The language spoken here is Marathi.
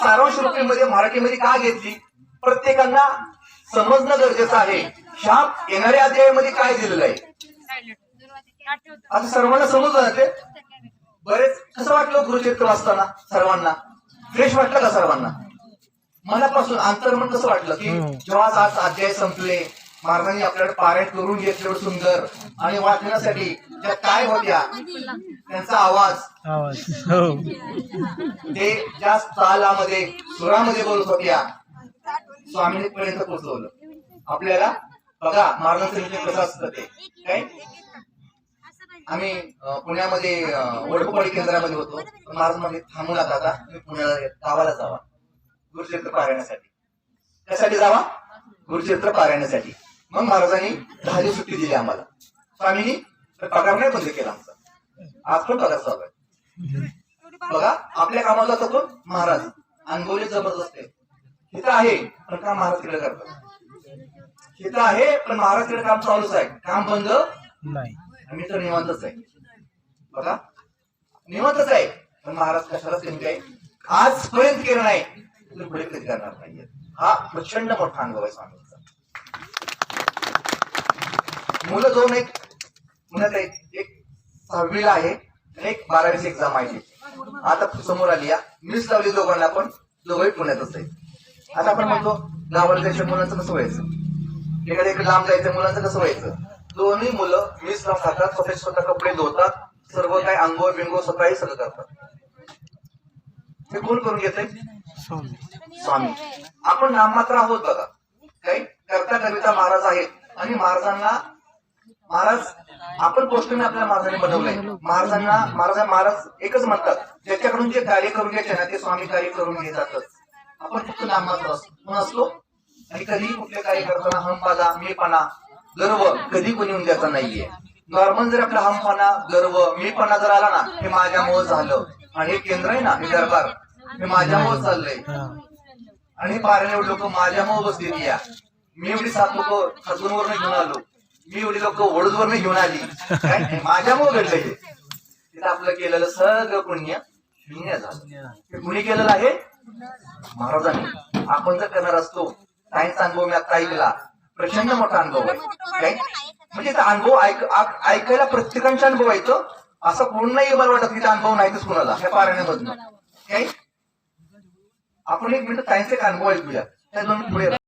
सारांश रुपये मराठीमध्ये का घेतली? प्रत्येकांना समजणं गरजेचं आहे. ह्या येणाऱ्या अध्यायामध्ये काय दिलेलं आहे? आता सर्वांना समजलं ना ते? बरेच कसं वाटलं गुरुचरित्र वाचताना सर्वांना? फ्रेश वाटलं का सर्वांना? मनापासून अंतर्मन कसं वाटलं की जेव्हा आज अध्याय संपले महाराजांनी आपल्याकडे पारायण करून घेतले एवढं सुंदर. आणि वाचण्यासाठी त्या काय होत्या त्यांचा आवाज. आवाज हो. ते ज्या तालामध्ये सुरामध्ये बोलत होत्या स्वामीने पर्यंत पोहोचवलं. आपल्याला बघा महाराजांचं नियोजन कसं असतं ते. काय? आम्ही पुण्यामध्ये अं, वडकोपाडी केंद्रामध्ये होतो. महाराजमध्ये थांबू नका आता. तुम्ही पुण्याला गावाला जावा. गुरुचरित्र पारायणासाठी. त्यासाठी जावा? गुरुचरित्र पारायणासाठी. मग महाराजांनी दहा दिवस सुट्टी दिली आम्हाला. स्वामींनी तर पगार नाही बंद केला आमचा. आज पण पगार चालू आहे बघा आपल्या कामाला जातो कोण महाराज. अनुभवले जबरदस्त आहे. इथं आहे पण काम महाराज तिकडे करतात. इथं आहे पण महाराज तिकडे काम चालूच आहे. काम बंद नाही. आम्ही तर निवांतच आहे. बघा निवांतच आहे पण महाराज कशालाच कमी काय आजपर्यंत केलं नाही तर पुढे कधी करणार नाहीये. हा प्रचंड मोठा अनुभव आहे स्वामींचा मुलं दोन एक मुलं एक एक सहावीला आहे आणि एक बारावीची एक्झाम आहे. आता समोर आली या. मिस लावली दोघांना पण दोघंही पुण्यातच आहे आता आपण म्हणतो गावाला जायच्या मुलांचं कसं व्हायचं? एखाद्या इकडे लांब जायचं मुलांचं कसं व्हायचं? दोन्ही मुलं मिस लावून खातात स्वतः स्वतः कपडे धुतात सर्व काही अंगोळ बिंगो स्वतःही सगळं करतात. हे कोण करून घेतंय स्वामी. स्वामी. आपण नाममात्र आहोत बघा. काही करता कविता महाराज आहेत आणि महाराजांना महाराज आपण गोष्टीने आपल्या महाराजांनी बनवलंय महाराजांना महाराज महाराज एकच म्हणतात ज्याच्याकडून जे कार्य करून घ्यायचे ना ते स्वामी कार्य करून घेतातच आपण फक्त नाममात्र असतो. आणि कधीही कुठले कार्य करताना हमपाना मीपणा गर्व कधी कोणी येऊन द्यायचा नाहीये. नॉर्मल जर आपला हमपणा गर्व मीपणा जर आला ना हे माझ्यामुळे झालं. आणि हे केंद्र आहे ना हे दरबार हे माझ्यामुळे चाललंय. आणि बारा एवढी लोक माझ्यामुळे बसलेली या मी एवढी सात लोक खजूनवर घेऊन आलो. मी एवढी लोक वडूदवर घेऊन आली. माझ्यामुळे घडलं हे तिथं आपलं केलेलं सगळं पुण्य शून्य झालं. कुणी केलेलं आहे? महाराजांनी. आपण जर करणार असतो काहींचा अनुभव मी आता ऐकला. प्रचंड मोठा अनुभव आहे. काय? म्हणजे तो अनुभव ऐकायला प्रत्येकांचा अनुभव येतो असं कोण नाही मला वाटत की अनुभव नाहीतच कुणाला ह्या पारायणामधनं. काय? आपण एक मिनिट सायन्स एक अनुभव ऐकूया. त्या दोन पुढे